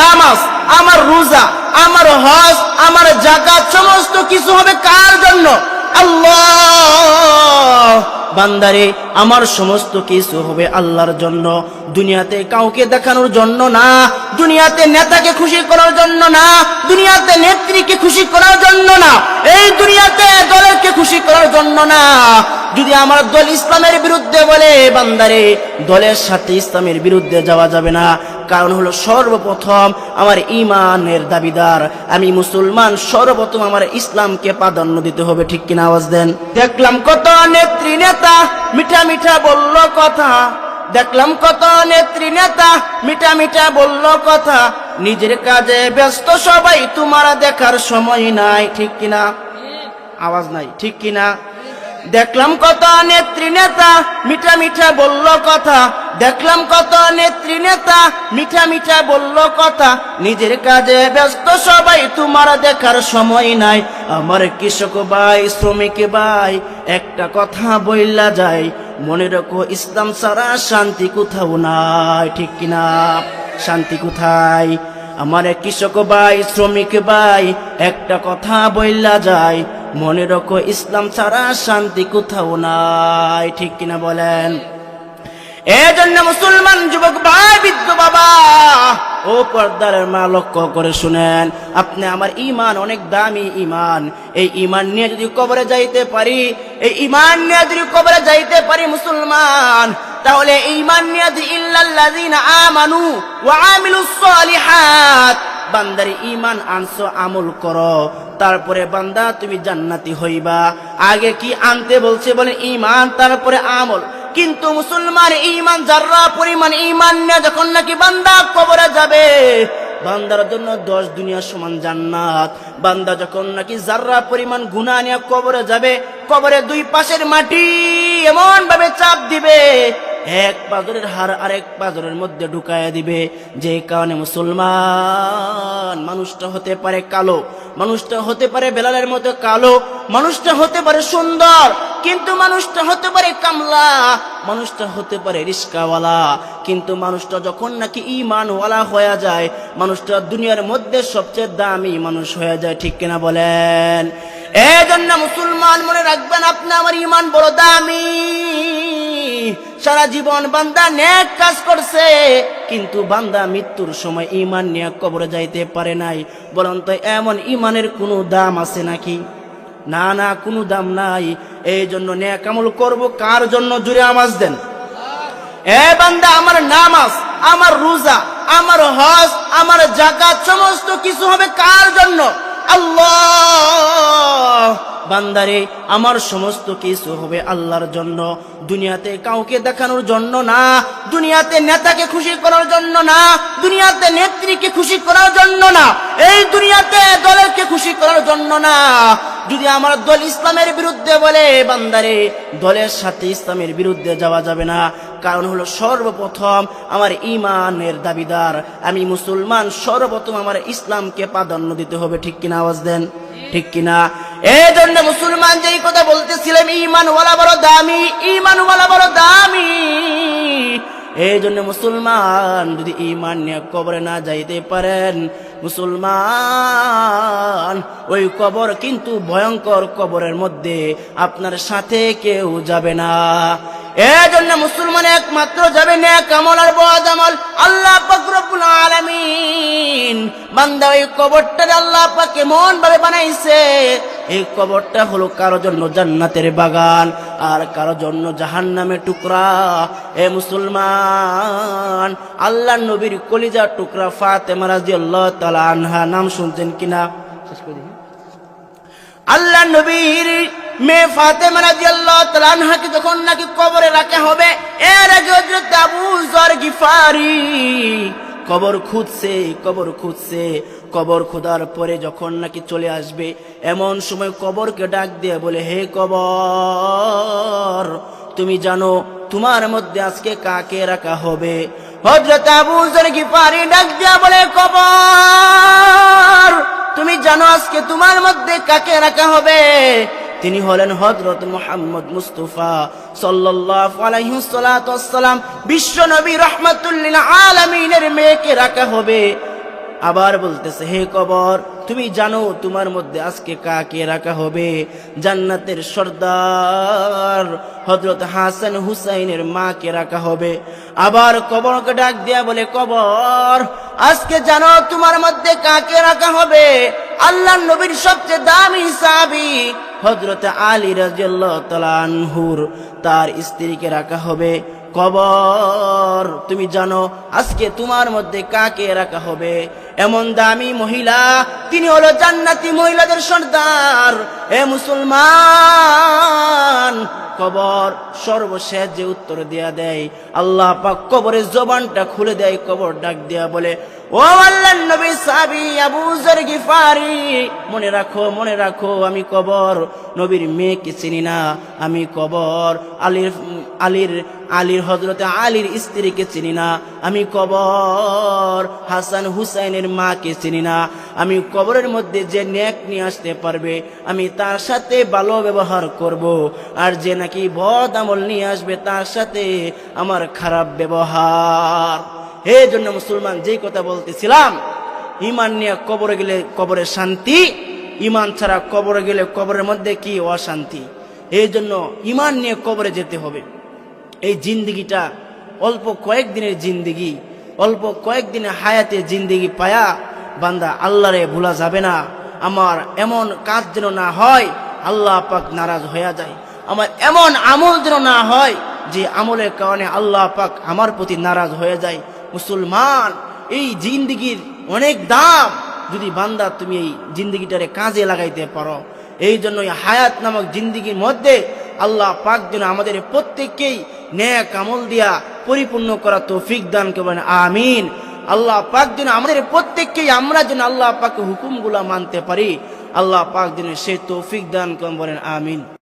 নামাজ, আমার রোজা, আমার হজ, আমার জাকাত সমস্ত কিছু হবে কার জন্য? বান্দারে, আমার সমস্ত কিছু হবে আল্লাহর জন্য। দুনিয়াতে কাউকে দেখানোর জন্য না, দুনিয়াতে নেতাকে খুশি করার জন্য না, দুনিয়াতে নেত্রীকে খুশি করার জন্য না, এই দুনিয়াতে দলেরকে খুশি করার জন্য না। যদি আমার দল ইসলামের বিরুদ্ধে বলে, বান্দারে, দলের সাথে ইসলামের বিরুদ্ধে যাওয়া যাবে না কারণ হলো সর্বপ্রথম আমার ইমানের দাবিদার। আমি মুসলমান, সর্বপ্রথম আমার ইসলামকে প্রাধান্য দিতে হবে, ঠিক কিনা আওয়াজ দেন? দেখলাম কত নেত্রী নেতা মিঠা মিঠা বলল কথা। দেখলাম কত নেত্রী নেতা মিঠা মিঠা বলল কথা। নিজের কাজে ব্যস্ত সবাই তোমার দেখার সময় নাই, ঠিক কিনা? আওয়াজ নাই, ঠিক কিনা? দেখলাম কত নেত্রী নেতা মিঠা মিঠা বলল কথা। দেখলাম কত নেত্রী নেতা, মিঠা মিঠা বলল কথা। নিজের কাজে ব্যস্ত সবাই, তোমার দেখার সময় নাই। আমার কৃষক ভাই, শ্রমিক ভাই, একটা কথা বইলা যায়। মনে রাখো, ইসলাম ছাড়া শান্তি কোথাও নাই, ঠিক কিনা শান্তি কোথায়? আমার কৃষক ভাই, শ্রমিক ভাই, একটা কথা বইলা যায়। মনে রাখো, ইসলাম ছাড়া শান্তি কোথাও নাই, ঠিক কিনা বলেন? এজন্য মুসলমান যুবক ভাই, বৃদ্ধ বাবা, ও পর্দার মা, লক্ষ্য করে শুনেন, আপনি আমার ইমান অনেক দামি ইমান এই ইমান নিয়ে যদি কবরে যাইতে পারি, এই ইমান নিয়ে যদি কবরে যাইতে পারি মুসলমান, তাহলে ইমান নিয়ে যদি ইল্লাল্লাযিনা আমানু ওয়া আমিলুস সলিহাত, বান্দার ইমান আনছো, আমল করো। তারপরে বান্দা, তুমি জান্নাতি হইবা। আগে কি আনতে বলছে বলে ইমান তারপরে আমল। কিন্তু মুসলমান ইমান যারা পরিমাণ ইমান নেয়, যখন নাকি বান্দা কবরে যাবে, বান্দার জন্য দশ দুনিয়া সমান জান্নাত। বান্দা যখন নাকি যার্রা পরিমাণ গুণা নিয়ে কবরে যাবে, কবরে দুই পাশের মাটি এমন ভাবে চাপ দিবে এক পাজরের হার আরেক পাজরের মধ্যে ঢুকায়া দিবে। যে কারণে মুসলমান, মানুষটা হতে পারে কালো, মানুষটা হতে পারে বেলালের মতো কালো, মানুষটা হতে পারে সুন্দর, কিন্তু মানুষটা হতে পারে কামলা, মানুষটা হতে পারে রিস্কাওয়ালা। কিন্তু মানুষটা যখন নাকি ইমানওয়ালা হয়ে যায়, মানুষটা দুনিয়ার মধ্যে সবচেয়ে দামি মানুষ হয়ে যায়, ঠিক কিনা বলেন? এই জন্য মুসলমান মনে রাখবেন, আপনি আমার ইমান বড় দামি। সারা জীবন বান্দা নেক কাজ করছে, কিন্তু বান্দা মৃত্যুর সময় ইমান নিয়ে কবরে যাইতে পারে নাই। বলুন তো, এমন ইমানের কোনো দাম আছে নাকি? না না, কোনো দাম নাই। এই জন্য নেক আমল করব, কার জন্য? জুড়ে আমাজ দেন। এ বান্দা, আমার নামাজ, আমার রোজা, আমার হজ, আমার জাকাত সমস্ত কিছু হবে কার জন্য? আল্লাহ! বান্দারে, আমার সমস্ত কিছু হবে আল্লাহর জন্য। দুনিয়াতে কাউকে দেখানোর জন্য না, দুনিয়াতে নেতাকে খুশি করার জন্য না, দুনিয়াতে নেত্রীকে খুশি করার জন্য না, এই দুনিয়াতে দলেরকে খুশি করার জন্য না। যদি আমার দল ইসলামের বিরুদ্ধে বলে বান্দারে, দলের সাথে ইসলামের বিরুদ্ধে যাওয়া যাবে না। কারণ হলো সর্বপ্রথম আমার ইমানের দাবিদার। আমি মুসলমান, সর্বপ্রথম আমার ইসলামকে প্রাধান্য দিতে হবে। ঠিক কিনা আওয়াজ দেন? ঠিক কিনা? এই জন্য মুসলমান যেই কথা বলতেছিলাম ইমান ওয়ালা বড় দামি ইমান ওয়ালা বড় দামি। এই জন্য মুসলমান যদি ইমান নিয়ে কবরে না যাইতে পারেন, মুসলমান ওই কবর কিন্তু ভয়ঙ্কর কবরের মধ্যে আপনার সাথে কেউ যাবে না। এই জন্য মুসলমান একমাত্র যাবে না কামল আর বদ আমল। আল্লাহ পাক রব্বুল আলামিন বান্দা ওই কবরটা আল্লাহ পাক কেমন ভাবে বানাইছে এই কবরটা হলো কারও জন্য জান্নাতের বাগান আর কারও জন্য জাহান্নামের টুকরা। এ মুসলমান, আল্লাহ নবীর কলিজা টুকরা ফাতেমা রাদিয়াল্লাহু তাআলা আনহা, নাম শুনছেন কিনা? আল্লাহ নবীর মেয়ে ফাতেমা রাদিয়াল্লাহু তাআলা আনহাকে যখন নাকি কবরে রাখা হবে, এর আগে হযরত আবু গিফারি কবর খুঁজছে কবর খুঁজছে। কবর খোদার পরে যখন নাকি চলে আসবে, এমন সময় কবরকে ডাক দিয়ে বলে, হে কবর, তুমি জানো তোমার মধ্যে আজকে কাকে রাখা হবে? হযরত আবু গিফারি ডাক দিয়া বলে, কবর, তুমি জানো আজকে তোমার মধ্যে কাকে রাখা হবে? তিনি হলেন হজরত মোহাম্মদ মুস্তফা সাল্লাম বিশ্ব নবী রহমাতুল্লিল আলামিনের মেয়েকে রাখা হবে। আবার বলতেছে, হে কবর, তুমি জানো তোমার মধ্যে আজকে কাকে রাখা হবে? জান্নাতের সর্দার হজরত হাসান হুসাইনের মাকে রাখা হবে। আবার কবরকে ডাক দিয়া বলে, কবর, আজকে জানো তোমার মধ্যে কাকে রাখা হবে? আল্লাহ নবীর সবচেয়ে দামি সাবি হজরত আলী তালানহুর তার স্ত্রীকে রাখা হবে কবর। তুমি জানো আজকে তোমার মধ্যে কাকে রাখা হবে? এমন দামি মহিলা, তিনি হলো জান্নাতি মহিলাদের সর্দার। এ মুসলমান, কবর সর্বশেষ যে উত্তর দেয়া দেয়, আল্লাহ পাক কবরের জবানটা খুলে দেয়, কবর ডাক দেয়া বলে ও আল্লাহ নবী সাবি মনে রাখো মনে রাখো, আমি কবর। নবীর মেয়েকে চিনি না, আমি কবর। আলীর আলীর আলীর হজরতে আলীর স্ত্রীকে চিনি না, আমি কবর। হাসান হুসাইনের মাকে চিনি না, আমি কবরের মধ্যে যে নেক নিয়ে আসতে পারবে, আমি তার সাথে ভালো ব্যবহার করব। আর যে নাকি বদ আমল নিয়ে আসবে, তার সাথে আমার খারাপ ব্যবহার। এই জন্য মুসলমান, যেই কথা বলতেছিলাম ইমান নিয়ে কবরে গেলে কবরে শান্তি ইমান ছাড়া কবরে গেলে কবরের মধ্যে কি অশান্তি? এই জন্য ইমান নিয়ে কবরে যেতে হবে। এই জিন্দিগিটা অল্প কয়েকদিনের জিন্দিগি, অল্প কয়েকদিনের হায়াতে জিন্দিগি পায়া বান্দা আল্লাহরে ভোলা যাবে না। আমার এমন কাজ যেন না হয়, আল্লাহ পাক নারাজ হয়ে যায়। আমার এমন আমল যেন না হয়, যে আমলের কারণে আল্লাহ পাক আমার প্রতি নারাজ হয়ে যায়। মুসলমান, এই জিন্দিগির অনেক দাম। যদি বান্দা তুমি এই জিন্দিগিটারে কাজে লাগাইতে পারো, এই জন্য হায়াত নামক জিন্দিগির মধ্যে আল্লাহ পাক যেন আমাদের প্রত্যেককেই ন্যাক আমল দিয়া পরিপূর্ণ করা তৌফিক দান করবেন, আমিন। আল্লাহ পাক যেন আমাদের প্রত্যেককেই আমরা যেন আল্লাহ পাক হুকুমগুলা মানতে পারি, আল্লাহ পাক যেন সে তৌফিক দান করবেন, আমিন।